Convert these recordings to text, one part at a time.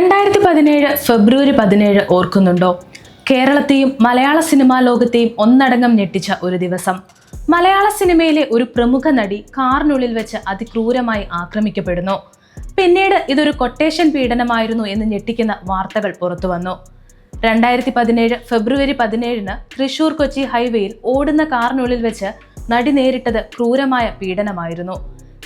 രണ്ടായിരത്തി പതിനേഴ് ഫെബ്രുവരി പതിനേഴ് ഓർക്കുന്നുണ്ടോ? കേരളത്തെയും മലയാള സിനിമാ ലോകത്തെയും ഒന്നടങ്കം ഞെട്ടിച്ച ഒരു ദിവസം. മലയാള സിനിമയിലെ ഒരു പ്രമുഖ നടി കാറിനുള്ളിൽ വെച്ച് അതിക്രൂരമായി ആക്രമിക്കപ്പെടുന്നു. പിന്നീട് ഇതൊരു കൊട്ടേഷൻ പീഡനമായിരുന്നു എന്ന് ഞെട്ടിക്കുന്ന വാർത്തകൾ പുറത്തു വന്നു രണ്ടായിരത്തി പതിനേഴ് ഫെബ്രുവരി പതിനേഴിന് തൃശൂർ കൊച്ചി ഹൈവേയിൽ ഓടുന്ന കാറിനുള്ളിൽ വെച്ച് നടി നേരിട്ടത് ക്രൂരമായ പീഡനമായിരുന്നു.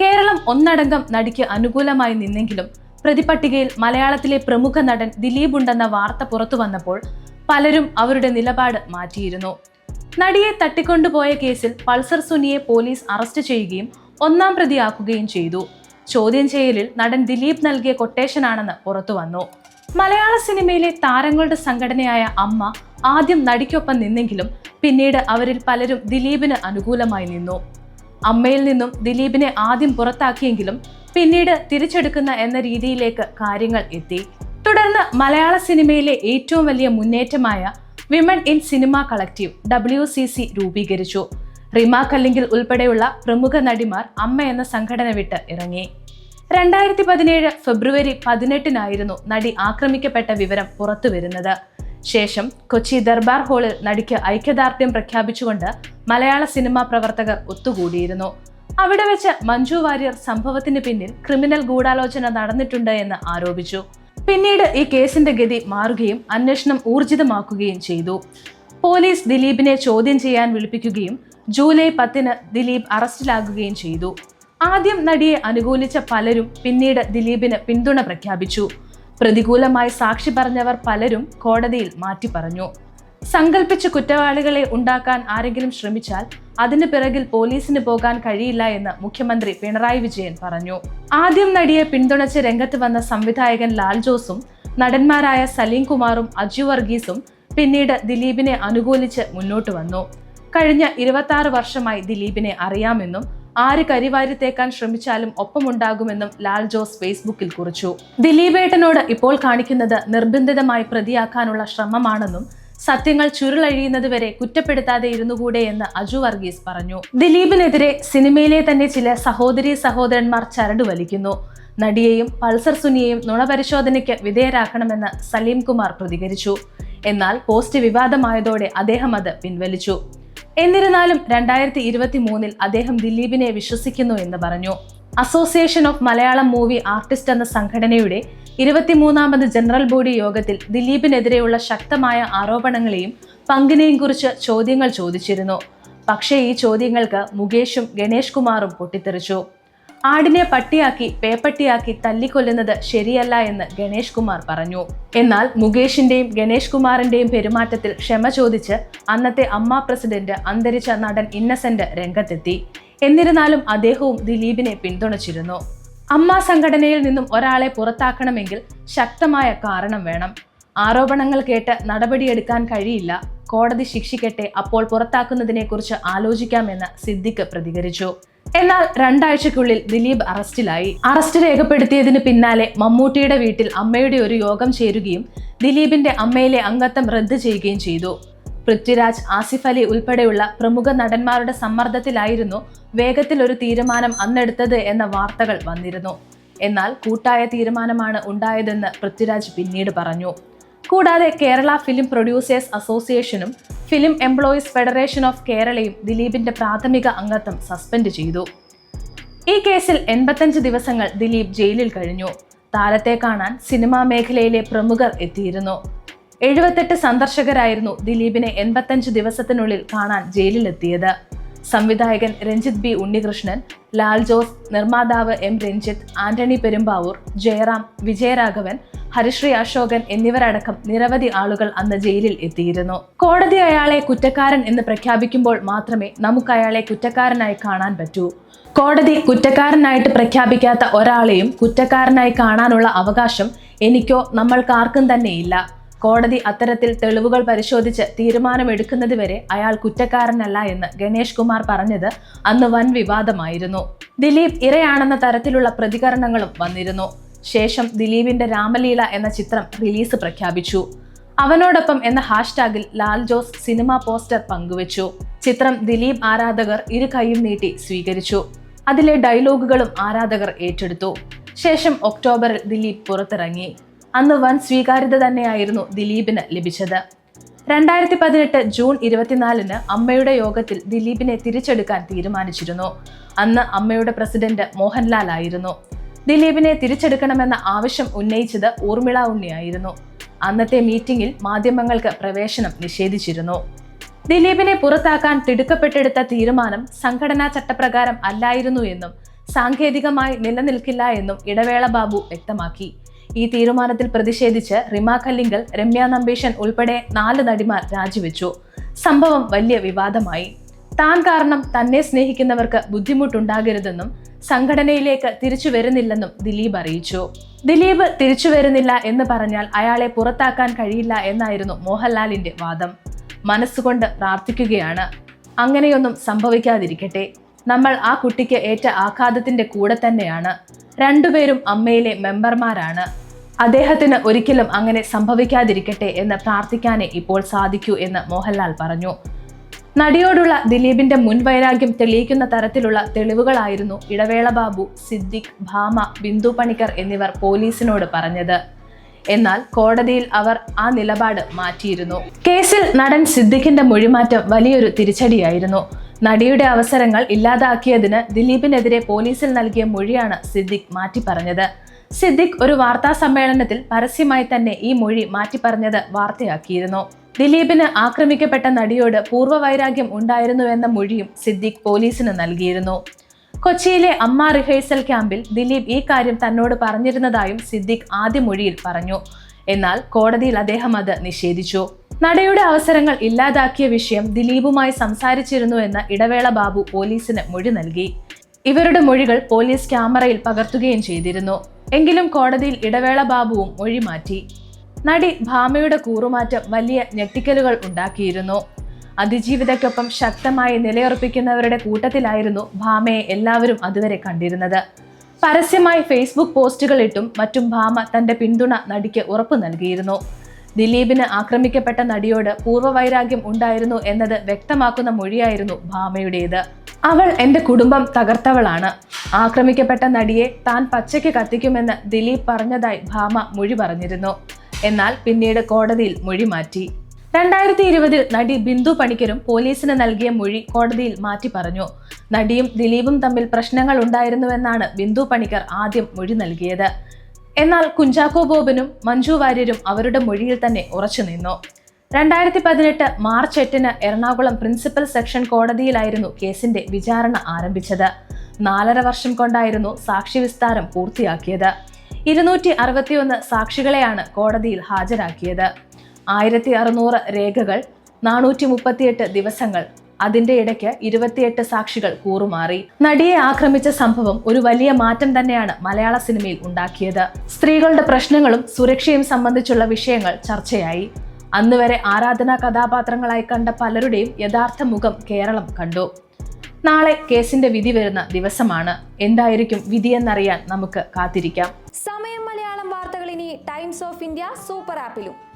കേരളം ഒന്നടങ്കം നടിക്ക് അനുകൂലമായി നിന്നെങ്കിലും പ്രതിപട്ടികയിൽ മലയാളത്തിലെ പ്രമുഖ നടൻ ദിലീപ് ഉണ്ടെന്ന വാർത്ത പുറത്തു വന്നപ്പോൾ പലരും അവരുടെ നിലപാട് മാറ്റിയിരുന്നു. നടിയെ തട്ടിക്കൊണ്ടുപോയ കേസിൽ പൾസർ സുനിയെ പോലീസ് അറസ്റ്റ് ചെയ്യുകയും ഒന്നാം പ്രതിയാക്കുകയും ചെയ്തു. ചോദ്യം ചെയ്യലിൽ നടൻ ദിലീപ് നൽകിയ കൊട്ടേഷനാണെന്ന് പുറത്തു വന്നു. മലയാള സിനിമയിലെ താരങ്ങളുടെ സംഘടനയായ അമ്മ ആദ്യം നടിക്കൊപ്പം നിന്നെങ്കിലും പിന്നീട് അവരിൽ പലരും ദിലീപിന് അനുകൂലമായി നിന്നു. അമ്മയിൽ നിന്നും ദിലീപിനെ ആദ്യം പുറത്താക്കിയെങ്കിലും പിന്നീട് തിരിച്ചെടുക്കുന്ന എന്ന രീതിയിലേക്ക് കാര്യങ്ങൾ എത്തി. തുടർന്ന് മലയാള സിനിമയിലെ ഏറ്റവും വലിയ മുന്നേറ്റമായ Women in Cinema Collective W C C രൂപീകരിച്ചു. റിമ കല്ലിങ്കിൽ ഉൾപ്പെടെയുള്ള പ്രമുഖ നടിമാർ അമ്മ എന്ന സംഘടന വിട്ട് ഇറങ്ങി. രണ്ടായിരത്തി പതിനേഴ് ഫെബ്രുവരി പതിനെട്ടിനായിരുന്നു നടി ആക്രമിക്കപ്പെട്ട വിവരം പുറത്തു വരുന്നത് ശേഷം കൊച്ചി ദർബാർ ഹാളിൽ നടിക്ക് ഐക്യദാർഢ്യം പ്രഖ്യാപിച്ചുകൊണ്ട് മലയാള സിനിമാ പ്രവർത്തകർ ഒത്തുകൂടിയിരുന്നു. അവിടെ വെച്ച് മഞ്ജു വാര്യർ സംഭവത്തിന് പിന്നിൽ ക്രിമിനൽ ഗൂഢാലോചന നടന്നിട്ടുണ്ട് എന്ന് ആരോപിച്ചു. പിന്നീട് ഈ കേസിന്റെ ഗതി മാറുകയും അന്വേഷണം ഊർജിതമാക്കുകയും ചെയ്തു. പോലീസ് ദിലീപിനെ ചോദ്യം ചെയ്യാൻ വിളിപ്പിക്കുകയും ജൂലൈ പത്തിന് ദിലീപ് അറസ്റ്റിലാകുകയും ചെയ്തു. ആദ്യം നടിയെ അനുകൂലിച്ച പലരും പിന്നീട് ദിലീപിന് പിന്തുണ പ്രഖ്യാപിച്ചു. പ്രതികൂലമായി സാക്ഷി പറഞ്ഞവർ പലരും കോടതിയിൽ മാറ്റി പറഞ്ഞു. സങ്കല്പിച്ച് കുറ്റവാളികളെ ഉണ്ടാക്കാൻ ആരെങ്കിലും ശ്രമിച്ചാൽ അതിന് പിറകിൽ പോലീസിന് പോകാൻ കഴിയില്ല എന്ന് മുഖ്യമന്ത്രി പിണറായി വിജയൻ പറഞ്ഞു. ആദ്യം നടിയെ പിന്തുണച്ച് രംഗത്ത് വന്ന സംവിധായകൻ ലാൽ ജോസും നടന്മാരായ സലീം കുമാറും അജു വർഗീസും പിന്നീട് ദിലീപിനെ അനുകൂലിച്ച് മുന്നോട്ട് വന്നു. കഴിഞ്ഞ ഇരുപത്തി വർഷമായി ദിലീപിനെ അറിയാമെന്നും ആര് കരിവാരി തേക്കാൻ ശ്രമിച്ചാലും ഒപ്പമുണ്ടാകുമെന്നും ലാൽ ജോസ് ഫേസ്ബുക്കിൽ കുറിച്ചു. ദിലീപേട്ടനോട് ഇപ്പോൾ കാണിക്കുന്നത് നിർബന്ധിതമായി പ്രതിയാക്കാനുള്ള ശ്രമമാണെന്നും സത്യങ്ങൾ ചുരുളഴിയുന്നത് വരെ കുറ്റപ്പെടുത്താതെ ഇരുന്നുകൂടെ എന്ന് അജു വർഗീസ് പറഞ്ഞു. ദിലീപിനെതിരെ സിനിമയിലെ തന്നെ ചില സഹോദരി സഹോദരന്മാർ ചരട് വലിക്കുന്നു. നടിയെയും പൾസർ സുനിയെയും നുണപരിശോധനയ്ക്ക് വിധേയരാക്കണമെന്ന് സലീം കുമാർ പ്രതികരിച്ചു. എന്നാൽ പോസ്റ്റ് വിവാദമായതോടെ അദ്ദേഹം അത് പിൻവലിച്ചു. എന്നിരുന്നാലും രണ്ടായിരത്തി ഇരുപത്തി മൂന്നിൽ അദ്ദേഹം ദിലീപിനെ വിശ്വസിക്കുന്നു എന്ന് പറഞ്ഞു. Association of Malayalam Movie Artist എന്ന സംഘടനയുടെ ഇരുപത്തിമൂന്നാമത് ജനറൽ ബോഡി യോഗത്തിൽ ദിലീപിനെതിരെയുള്ള ശക്തമായ ആരോപണങ്ങളെയും പങ്കിനെയും കുറിച്ച് ചോദ്യങ്ങൾ ചോദിച്ചിരുന്നു. പക്ഷേ ഈ ചോദ്യങ്ങൾക്ക് മുകേഷും ഗണേഷ് കുമാറും പൊട്ടിത്തെറിച്ചു. ആടിനെ പട്ടിയാക്കി പേപ്പട്ടിയാക്കി തല്ലിക്കൊല്ലുന്നത് ശരിയല്ല എന്ന് ഗണേഷ് കുമാർ പറഞ്ഞു. എന്നാൽ മുകേഷിന്റെയും ഗണേഷ് കുമാറിന്റെയും പെരുമാറ്റത്തിൽ ക്ഷമ ചോദിച്ച് അന്നത്തെ അമ്മ പ്രസിഡന്റ് അന്തരിച്ച നടൻ ഇന്നസെന്റ് രംഗത്തെത്തി. എന്നിരുന്നാലും അദ്ദേഹവും ദിലീപിനെ പിന്തുണച്ചിരുന്നു. അമ്മ സംഘടനയിൽ നിന്നും ഒരാളെ പുറത്താക്കണമെങ്കിൽ ശക്തമായ കാരണം വേണം. ആരോപണങ്ങൾ കേട്ട് നടപടിയെടുക്കാൻ കഴിയില്ല. കോടതി ശിക്ഷിക്കട്ടെ അപ്പോൾ പുറത്താക്കുന്നതിനെക്കുറിച്ച് ആലോചിക്കാമെന്ന് സിദ്ദിഖ് പ്രതികരിച്ചു. എന്നാൽ രണ്ടാഴ്ചക്കുള്ളിൽ ദിലീപ് അറസ്റ്റിലായി. അറസ്റ്റ് രേഖപ്പെടുത്തിയതിന് പിന്നാലെ മമ്മൂട്ടിയുടെ വീട്ടിൽ അമ്മയുടെ ഒരു യോഗം ചേരുകയും ദിലീപിന്റെ അമ്മയിലെ അംഗത്വം റദ്ദ് ചെയ്യുകയും ചെയ്തു. പൃഥ്വിരാജ് ആസിഫ് അലി ഉൾപ്പെടെയുള്ള പ്രമുഖ നടന്മാരുടെ സമ്മർദ്ദത്തിലായിരുന്നു വേഗത്തിൽ ഒരു തീരുമാനം അന്നെടുത്തത് എന്ന വാർത്തകൾ വന്നിരുന്നു. എന്നാൽ കൂട്ടായ തീരുമാനമാണ് ഉണ്ടായതെന്ന് പൃഥ്വിരാജ് പിന്നീട് പറഞ്ഞു. കൂടാതെ കേരള ഫിലിം പ്രൊഡ്യൂസേഴ്സ് അസോസിയേഷനും ഫിലിം എംപ്ലോയീസ് ഫെഡറേഷൻ ഓഫ് കേരളയും ദിലീപിന്റെ പ്രാഥമിക അംഗത്വം സസ്പെൻഡ് ചെയ്തു. ഈ കേസിൽ എൺപത്തഞ്ച് ദിവസങ്ങൾ ദിലീപ് ജയിലിൽ കഴിഞ്ഞു. താരത്തെ കാണാൻ സിനിമാ മേഖലയിലെ പ്രമുഖർ എത്തിയിരുന്നു. എഴുപത്തെട്ട് സന്ദർശകരായിരുന്നു ദിലീപിനെ എൺപത്തഞ്ച് ദിവസത്തിനുള്ളിൽ കാണാൻ ജയിലിലെത്തിയത്. സംവിധായകൻ രഞ്ജിത് ബി ഉണ്ണികൃഷ്ണൻ ലാൽ ജോസ് നിർമ്മാതാവ് എം രഞ്ജിത്ത് ആന്റണി പെരുമ്പാവൂർ ജയറാം വിജയരാഘവൻ ഹരിശ്രീ അശോകൻ എന്നിവരടക്കം നിരവധി ആളുകൾ അന്ന് ജയിലിൽ എത്തിയിരുന്നു. കോടതി അയാളെ കുറ്റക്കാരൻ എന്ന് പ്രഖ്യാപിക്കുമ്പോൾ മാത്രമേ നമുക്ക് അയാളെ കുറ്റക്കാരനായി കാണാൻ പറ്റൂ. കോടതി കുറ്റക്കാരനായിട്ട് പ്രഖ്യാപിക്കാത്ത ഒരാളെയും കുറ്റക്കാരനായി കാണാനുള്ള അവകാശം എനിക്കോ നമ്മൾക്കാർക്കും തന്നെയില്ല. കോടതി അത്തരത്തിൽ തെളിവുകൾ പരിശോധിച്ച് തീരുമാനമെടുക്കുന്നതുവരെ അയാൾ കുറ്റക്കാരനല്ല എന്ന് ഗണേഷ് കുമാർ പറഞ്ഞത് അന്ന് വൻ വിവാദമായിരുന്നു. ദിലീപ് ഇരയാണെന്ന തരത്തിലുള്ള പ്രതികരണങ്ങളും വന്നിരുന്നു. ശേഷം ദിലീപിന്റെ രാമലീല എന്ന ചിത്രം റിലീസ് പ്രഖ്യാപിച്ചു. അവനോടൊപ്പം എന്ന ഹാഷ്ടാഗിൽ ലാൽ ജോസ് സിനിമ പോസ്റ്റർ പങ്കുവച്ചു. ചിത്രം ദിലീപ് ആരാധകർ ഇരു കൈയും നീട്ടി സ്വീകരിച്ചു. അതിലെ ഡയലോഗുകളും ആരാധകർ ഏറ്റെടുത്തു. ശേഷം ഒക്ടോബറിൽ ദിലീപ് പുറത്തിറങ്ങി. അന്ന് വൻ സ്വീകാര്യത തന്നെയായിരുന്നു ദിലീപിന് ലഭിച്ചത്. രണ്ടായിരത്തി പതിനെട്ട് ജൂൺ ഇരുപത്തിനാലിന് അമ്മയുടെ യോഗത്തിൽ ദിലീപിനെ തിരിച്ചെടുക്കാൻ തീരുമാനിച്ചിരുന്നു. അന്ന് അമ്മയുടെ പ്രസിഡന്റ് മോഹൻലാൽ ആയിരുന്നു. ദിലീപിനെ തിരിച്ചെടുക്കണമെന്ന ആവശ്യം ഉന്നയിച്ചത് ഊർമിള ഉണ്ണിയായിരുന്നു. അന്നത്തെ മീറ്റിംഗിൽ മാധ്യമങ്ങൾക്ക് പ്രവേശനം നിഷേധിച്ചിരുന്നു. ദിലീപിനെ പുറത്താക്കാൻ തിടുക്കപ്പെട്ടെടുത്ത തീരുമാനം സംഘടനാ ചട്ടപ്രകാരം അല്ലായിരുന്നു എന്നും സാങ്കേതികമായി നിലനിൽക്കില്ല എന്നും ഇടവേള ബാബു വ്യക്തമാക്കി. ഈ തീരുമാനത്തിൽ പ്രതിഷേധിച്ച് റിമ കല്ലിങ്കൽ രമ്യ നമ്പീഷൻ ഉൾപ്പെടെ നാല് നടിമാർ രാജിവെച്ചു. സംഭവം വലിയ വിവാദമായി. താൻ കാരണം തന്നെ സ്നേഹിക്കുന്നവർക്ക് ബുദ്ധിമുട്ടുണ്ടാകരുതെന്നും സംഘടനയിലേക്ക് തിരിച്ചു വരുന്നില്ലെന്നും ദിലീപ് അറിയിച്ചു. ദിലീപ് തിരിച്ചു വരുന്നില്ല എന്ന് പറഞ്ഞാൽ അയാളെ പുറത്താക്കാൻ കഴിയില്ല എന്നായിരുന്നു മോഹൻലാലിന്റെ വാദം. മനസ്സുകൊണ്ട് പ്രാർത്ഥിക്കുകയാണ്. അങ്ങനെയൊന്നും സംഭവിക്കാതിരിക്കട്ടെ. നമ്മൾ ആ കുട്ടിക്ക് ഏറ്റ ആഘാതത്തിന്റെ കൂടെ തന്നെയാണ്. രണ്ടുപേരും അമ്മയിലെ മെമ്പർമാരാണ്. അദ്ദേഹത്തിന് ഒരിക്കലും അങ്ങനെ സംഭവിക്കാതിരിക്കട്ടെ എന്ന് പ്രാർത്ഥിക്കാനേ ഇപ്പോൾ സാധിക്കൂ എന്ന് മോഹൻലാൽ പറഞ്ഞു. നടിയോടുള്ള ദിലീപിന്റെ മുൻവൈരാഗ്യം തെളിയിക്കുന്ന തരത്തിലുള്ള തെളിവുകളായിരുന്നു ഇടവേള ബാബു സിദ്ദിഖ് ഭാമ ബിന്ദു പണിക്കർ എന്നിവർ പോലീസിനോട് പറഞ്ഞത്. എന്നാൽ കോടതിയിൽ അവർ ആ നിലപാട് മാറ്റിയിരുന്നു. കേസിൽ നടൻ സിദ്ദിഖിന്റെ മൊഴിമാറ്റം വലിയൊരു തിരിച്ചടിയായിരുന്നു. നടിയുടെ അവസരങ്ങൾ ഇല്ലാതാക്കിയതിന് ദിലീപിനെതിരെ പോലീസിൽ നൽകിയ മൊഴിയാണ് സിദ്ദിഖ് മാറ്റി പറഞ്ഞത് സിദ്ദിഖ് ഒരു വാർത്താ സമ്മേളനത്തിൽ പരസ്യമായി തന്നെ ഈ മൊഴി മാറ്റി പറഞ്ഞത് വാർത്തയാക്കിയിരുന്നു. ദിലീപിന് ആക്രമിക്കപ്പെട്ട നടിയോട് പൂർവവൈരാഗ്യം ഉണ്ടായിരുന്നുവെന്ന മൊഴിയും സിദ്ദിഖ് പോലീസിന് നൽകിയിരുന്നു. കൊച്ചിയിലെ അമ്മ റിഹേഴ്സൽ ക്യാമ്പിൽ ദിലീപ് ഈ കാര്യം തന്നോട് പറഞ്ഞിരുന്നതായും സിദ്ദിഖ് ആദ്യ മൊഴിയിൽ പറഞ്ഞു. എന്നാൽ കോടതിയിൽ അദ്ദേഹം അത് നിഷേധിച്ചു. നടയുടെ അവസരങ്ങൾ ഇല്ലാതാക്കിയ വിഷയം ദിലീപുമായി സംസാരിച്ചിരുന്നു എന്ന ഇടവേള ബാബു പോലീസിന് മൊഴി നൽകി. ഇവരുടെ മൊഴികൾ പോലീസ് ക്യാമറയിൽ പകർത്തുകയും ചെയ്തിരുന്നു. എങ്കിലും കോടതിയിൽ ഇടവേള ബാബുവും ഒഴിമാറ്റി നടി ഭാമയുടെ കൂറുമാറ്റം വലിയ ഞെട്ടിക്കലുകൾ ഉണ്ടാക്കിയിരുന്നു. അതിജീവിതയ്ക്കൊപ്പം ശക്തമായി നിലയുറപ്പിക്കുന്നവരുടെ കൂട്ടത്തിലായിരുന്നു ഭാമയെ എല്ലാവരും അതുവരെ കണ്ടിരുന്നത്. പരസ്യമായി ഫേസ്ബുക്ക് പോസ്റ്റുകളിട്ടും മറ്റും ഭാമ തന്റെ പിന്തുണ നടിക്ക് ഉറപ്പു നൽകിയിരുന്നു. ദിലീപിന് ആക്രമിക്കപ്പെട്ട നടിയോട് പൂർവവൈരാഗ്യം ഉണ്ടായിരുന്നു എന്നത് വ്യക്തമാക്കുന്ന മൊഴിയായിരുന്നു ഭാമയുടേത്. അവൾ എന്റെ കുടുംബം തകർത്തവളാണ്. ആക്രമിക്കപ്പെട്ട നടിയെ താൻ പച്ചയ്ക്ക് കത്തിക്കുമെന്ന് ദിലീപ് പറഞ്ഞതായി ഭാമ മൊഴി പറഞ്ഞിരുന്നു. എന്നാൽ പിന്നീട് കോടതിയിൽ മൊഴി മാറ്റി. രണ്ടായിരത്തി ഇരുപതിൽ നടി ബിന്ദു പണിക്കരും പോലീസിന് നൽകിയ മൊഴി കോടതിയിൽ മാറ്റി പറഞ്ഞു. നടിയും ദിലീപും തമ്മിൽ പ്രശ്നങ്ങൾ ഉണ്ടായിരുന്നുവെന്നാണ് ബിന്ദു പണിക്കർ ആദ്യം മൊഴി നൽകിയത്. എന്നാൽ കുഞ്ചാക്കോ ബോബനും മഞ്ജു വാര്യരും അവരുടെ മൊഴിയിൽ തന്നെ ഉറച്ചു നിന്നു. രണ്ടായിരത്തി പതിനെട്ട് മാർച്ച് എട്ടിന് എറണാകുളം പ്രിൻസിപ്പൽ സെക്ഷൻ കോടതിയിലായിരുന്നു കേസിന്റെ വിചാരണ ആരംഭിച്ചത്. നാലര വർഷം കൊണ്ടായിരുന്നു സാക്ഷി വിസ്താരം പൂർത്തിയാക്കിയത്. ഇരുന്നൂറ്റി അറുപത്തിയൊന്ന് സാക്ഷികളെയാണ് കോടതിയിൽ ഹാജരാക്കിയത്. ആയിരത്തി അറുന്നൂറ് രേഖകൾ നാനൂറ്റി മുപ്പത്തിയെട്ട് ദിവസങ്ങൾ അതിന്റെ ഇടയ്ക്ക് ഇരുപത്തിയെട്ട് സാക്ഷികൾ കൂറുമാറി. നടിയെ ആക്രമിച്ച സംഭവം ഒരു വലിയ മാറ്റം തന്നെയാണ് മലയാള സിനിമയിൽ ഉണ്ടാക്കിയത്. സ്ത്രീകളുടെ പ്രശ്നങ്ങളും സുരക്ഷയും സംബന്ധിച്ചുള്ള വിഷയങ്ങൾ ചർച്ചയായി. അന്നുവരെ ആരാധനാ കഥാപാത്രങ്ങളായി കണ്ട പലരുടെയും യഥാർത്ഥ മുഖം കേരളം കണ്ടു. നാളെ കേസിന്റെ വിധി വരുന്ന ദിവസമാണ്. എന്തായിരിക്കും വിധിയെന്നറിയാൻ നമുക്ക് കാത്തിരിക്കാം. സമയം മലയാളം വാർത്തകൾ ഇനി ടൈംസ് ഓഫ് ഇന്ത്യ സൂപ്പർ ആപ്പിലും.